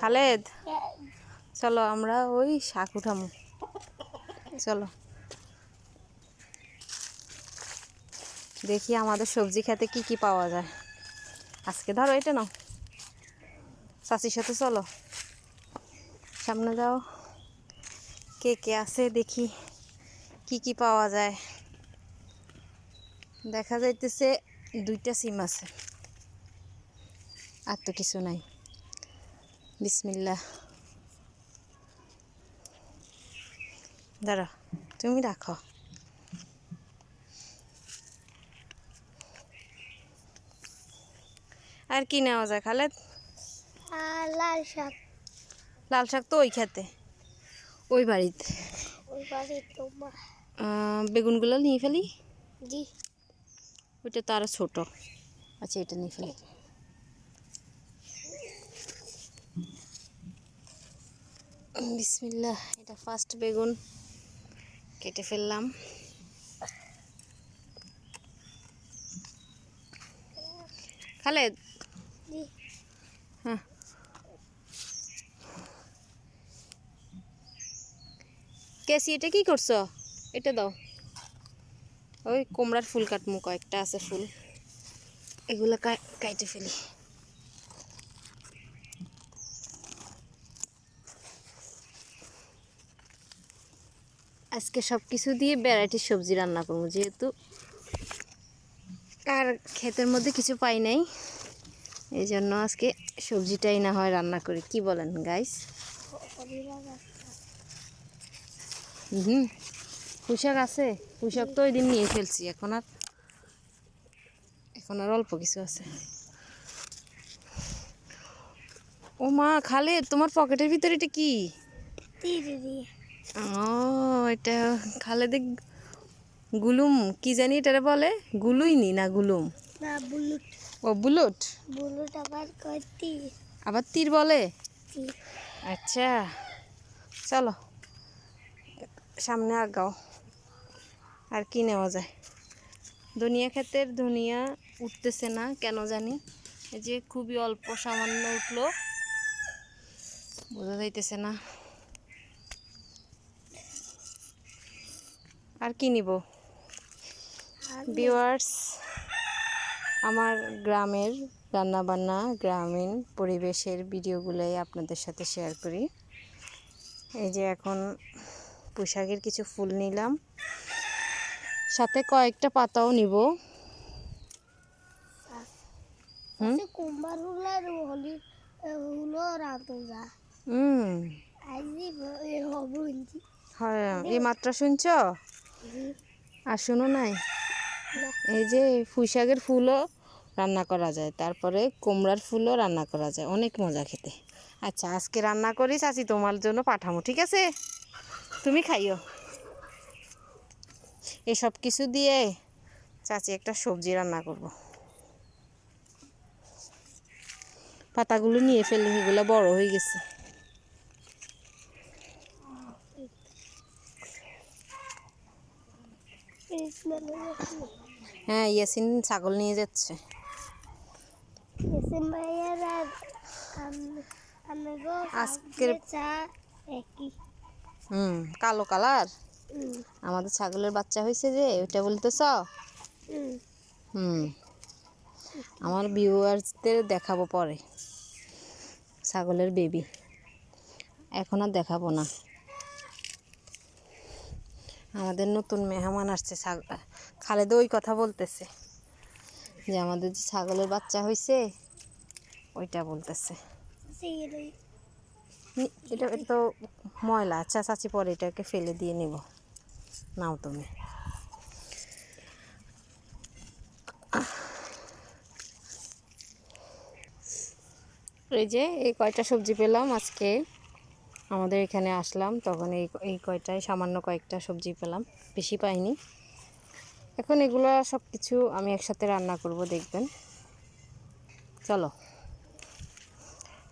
খালেদ, চলো আমরা ওই শাক উঠামো। চলো। দেখি আমাদের সবজি খেতে কি কি পাওয়া যায়। আজকে ধরো এটা নাও। চাষির সাথে চলো। সামনে যাও। কে কে আছে দেখি কি কি পাওয়া যায়। দেখা যাইতেছে দুইটা সিম আছে। আর তো কিছু নাই। বিসমিল্লা দাঁড়া তুমি রাখো। আর কি নেওয়া যায় খালেদ? লাল শাক। লাল শাক তো ওই খেতে ওই বাড়িতে। ওই বেগুনগুলো নিয়ে ফেলি? জি। ওইটা তো আরও ছোটো। আচ্ছা এটা নিয়ে ফেলি। বিসমিল্লাহ এটা ফার্স্ট বেগুন কেটে ফেললাম। খালেদ? হ্যাঁ। কেসি এটা কি করছ? এটা দাও। ওই কুমড়ার ফুল কাটমু কয়েকটা আছে ফুল। এগুলো কাই- কাইটে ফেলি। আজকে সব কিছু দিয়ে ভ্যারাইটির সবজি রান্না করব, যেহেতু আর ক্ষেতের মধ্যে কিছু পাই নাই, এই জন্য আজকে সবজিটাই না হয় রান্না করি। কি বলেন গাইস হুম, পুঁশাক আছে, পুঁশাক তো ওই দিন নিয়ে ফেলছি, এখন আর এখন আর অল্প কিছু আছে। ও মা খালে তোমার পকেটের ভিতরে এটা কি? ও এটা খালে দেখ গুলুম কি জানি এটারে বলে? গুলুইনি না গুলুম? না বুলুট। ও বুলট? বুলুট আবার তীর? আবার তীর বলে? আচ্ছা চলো সামনে আগাও। আর কি নেওয়া যায়? ধনিয়া ক্ষেতের ধনিয়া উঠতেছে না কেন জানি? এই যে খুবই অল্প সামান্য উঠল বোঝা যাইতেছে না। আর কি নিব? আর ভিউয়ার্স আমার গ্রামের রান্নাবান্না গ্রামীণ পরিবেশের ভিডিওগুলোই আপনাদের সাথে শেয়ার করি। এই যে এখন পোশাকের কিছু ফুল নিলাম। সাথে কয়েকটা পাতাও নিব। হয় এই মাত্রা শুনছ? আর শুনো নাই? এই যে পুঁইশাকের ফুলও রান্না করা যায়, তারপরে কুমড়ার ফুলও রান্না করা যায়। অনেক মজা খেতে। আচ্ছা আজকে রান্না করি, চাচি তোমার জন্য পাঠামো, ঠিক আছে? তুমি খাইও। এসব কিছু দিয়ে চাচি একটা সবজি রান্না করব। পাতাগুলো নিয়ে ফেলি এগুলো বড় হয়ে গেছে। হ্যাঁ ইয়াসিন ছাগল নিয়ে যাচ্ছে। আর আম- আজকের- চা একই। হুম কালো কালার? আমাদের ছাগলের বাচ্চা হয়েছে যে ওইটা বলতেছ। হুম। আমার ভিউয়ার্সদের দেখাবো পরে। ছাগলের বেবি। এখন আর দেখাবো না। আমাদের নতুন মেহমান আসছে ছাগ- খালেদ ওই কথা বলতেছে। যে আমাদের যে ছাগলের বাচ্চা হয়েছে ওইটা বলতেছে। এটা তো ময়লা আচ্ছা চাচি পরে এটাকে ফেলে দিয়ে নেব। নাও তুমি। এই যে এই কয়টা সবজি পেলাম আজকে। আমাদের এখানে আসলাম, তখন এই এই কয়টায় সামান্য কয়েকটা সবজি পেলাম, বেশি পাইনি। এখন এগুলো সব কিছু আমি একসাথে রান্না করব, দেখবেন। চলো।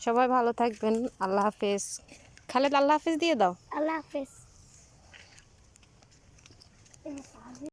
সবাই ভালো থাকবেন, আল্লাহ হাফেজ। খালেদ, আল্লাহ হাফেজ দিয়ে দাও। আল্লাহ হাফেজ।